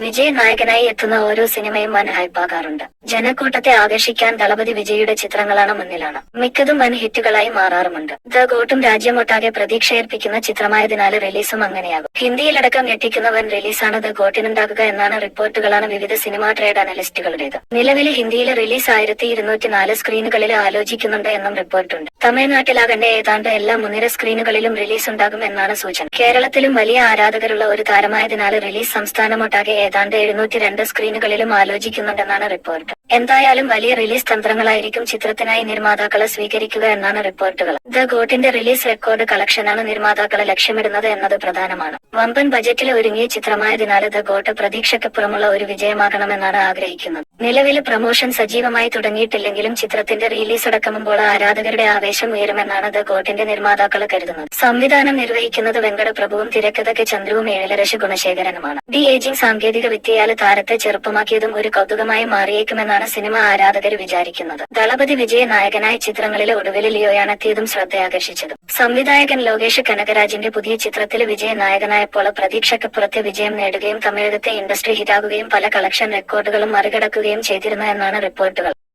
വിജയ് നായകനായി എത്തുന്ന ഓരോ സിനിമയും വൻ ഹൈപ്പാകാറുണ്ട് ജനക്കൂട്ടത്തെ ആകർഷിക്കാൻ ദളപതി വിജയുടെ ചിത്രങ്ങളാണ് മുന്നിലാണ്. മിക്കതും വൻ ഹിറ്റുകളായി മാറാറുമുണ്ട്. ദ ഗോട്ടും രാജ്യമൊട്ടാകെ പ്രതീക്ഷയേൽപ്പിക്കുന്ന ചിത്രമായതിനാൽ റിലീസും അങ്ങനെയാകും. ഹിന്ദിയിലടക്കം ഞെട്ടിക്കുന്ന വൻ റിലീസാണ് ദ ഗോട്ടിനുണ്ടാകുക എന്നാണ് റിപ്പോർട്ടുകളാണ് വിവിധ സിനിമാ ട്രേഡ് അനലിസ്റ്റുകളുടേത്. നിലവിലെ ഹിന്ദിയിലെ റിലീസ് ആയിരത്തി ഇരുന്നൂറ്റി നാല് സ്ക്രീനുകളിൽ ആലോചിക്കുന്നുണ്ട് എന്നും റിപ്പോർട്ടുണ്ട്. തമിഴ്നാട്ടിലാകട്ടെ ഏതാണ്ട് എല്ലാ മുൻനിര സ്ക്രീനുകളിലും റിലീസ് ഉണ്ടാകും എന്നാണ് സൂചന. കേരളത്തിലും വലിയ ആരാധകരുള്ള ഒരു താരമായതിനാൽ റിലീസ് സംസ്ഥാനമൊട്ടാകെ ഏതാണ്ട് എഴുന്നൂറ്റി രണ്ട് സ്ക്രീനുകളിലും ആലോചിക്കുന്നുണ്ടെന്നാണ് റിപ്പോർട്ട്. എന്തായാലും വലിയ റിലീസ് തന്ത്രങ്ങളായിരിക്കും ചിത്രത്തിനായി നിർമ്മാതാക്കളെ സ്വീകരിക്കുക എന്നാണ് റിപ്പോർട്ടുകൾ. ദ ഗോട്ടിന്റെ റിലീസ് റെക്കോർഡ് കളക്ഷനാണ് നിർമ്മാതാക്കളെ ലക്ഷ്യമിടുന്നത് എന്നത് പ്രധാനമാണ്. വമ്പൻ ബജറ്റിൽ ഒരുങ്ങിയ ചിത്രമായതിനാൽ ദ ഗോട്ട് പ്രതീക്ഷയ്ക്കപ്പുറമുള്ള ഒരു വിജയമാകണമെന്നാണ് ആഗ്രഹിക്കുന്നത്. നിലവിൽ പ്രമോഷൻ സജീവമായി തുടങ്ങിയിട്ടില്ലെങ്കിലും ചിത്രത്തിന്റെ റിലീസ് അടക്കമുമ്പോൾ ആരാധകരുടെ ആവേശം ഉയരുമെന്നാണ് ദ ഗോട്ടിന്റെ നിർമ്മാതാക്കൾ കരുതുന്നത്. സംവിധാനം നിർവഹിക്കുന്നത് വെങ്കട പ്രഭുവും തിരക്കഥയ്ക്ക് ചന്ദ്രവും ഏഴരശ ഗുണശേഖരനുമാണ്. ഡി ഏജിംഗ് സാങ്കേതിക വിദ്യയാൽ താരത്തെ ചെറുപ്പമാക്കിയതും ഒരു കൗതുകമായി മാറിയേക്കുമെന്നാണ് സിനിമ ആരാധകർ വിചാരിക്കുന്നത്. ദളപതി വിജയ നായകനായ ചിത്രങ്ങളിലെ ഒടുവിൽ ലിയോയാണെത്തിയതും ശ്രദ്ധയാകർഷിച്ചത്. സംവിധായകൻ ലോകേഷ് കനകരാജിന്റെ പുതിയ ചിത്രത്തിലെ വിജയ നായകനായപ്പോൾ പ്രതീക്ഷയ്ക്ക് പുറത്ത് വിജയം നേടുകയും തമിഴകത്തെ ഇൻഡസ്ട്രി ഹിറ്റാകുകയും പല കളക്ഷൻ റെക്കോർഡുകളും മറികടക്കുകയും ചെയ്തിരുന്നു എന്നാണ് റിപ്പോർട്ടുകൾ.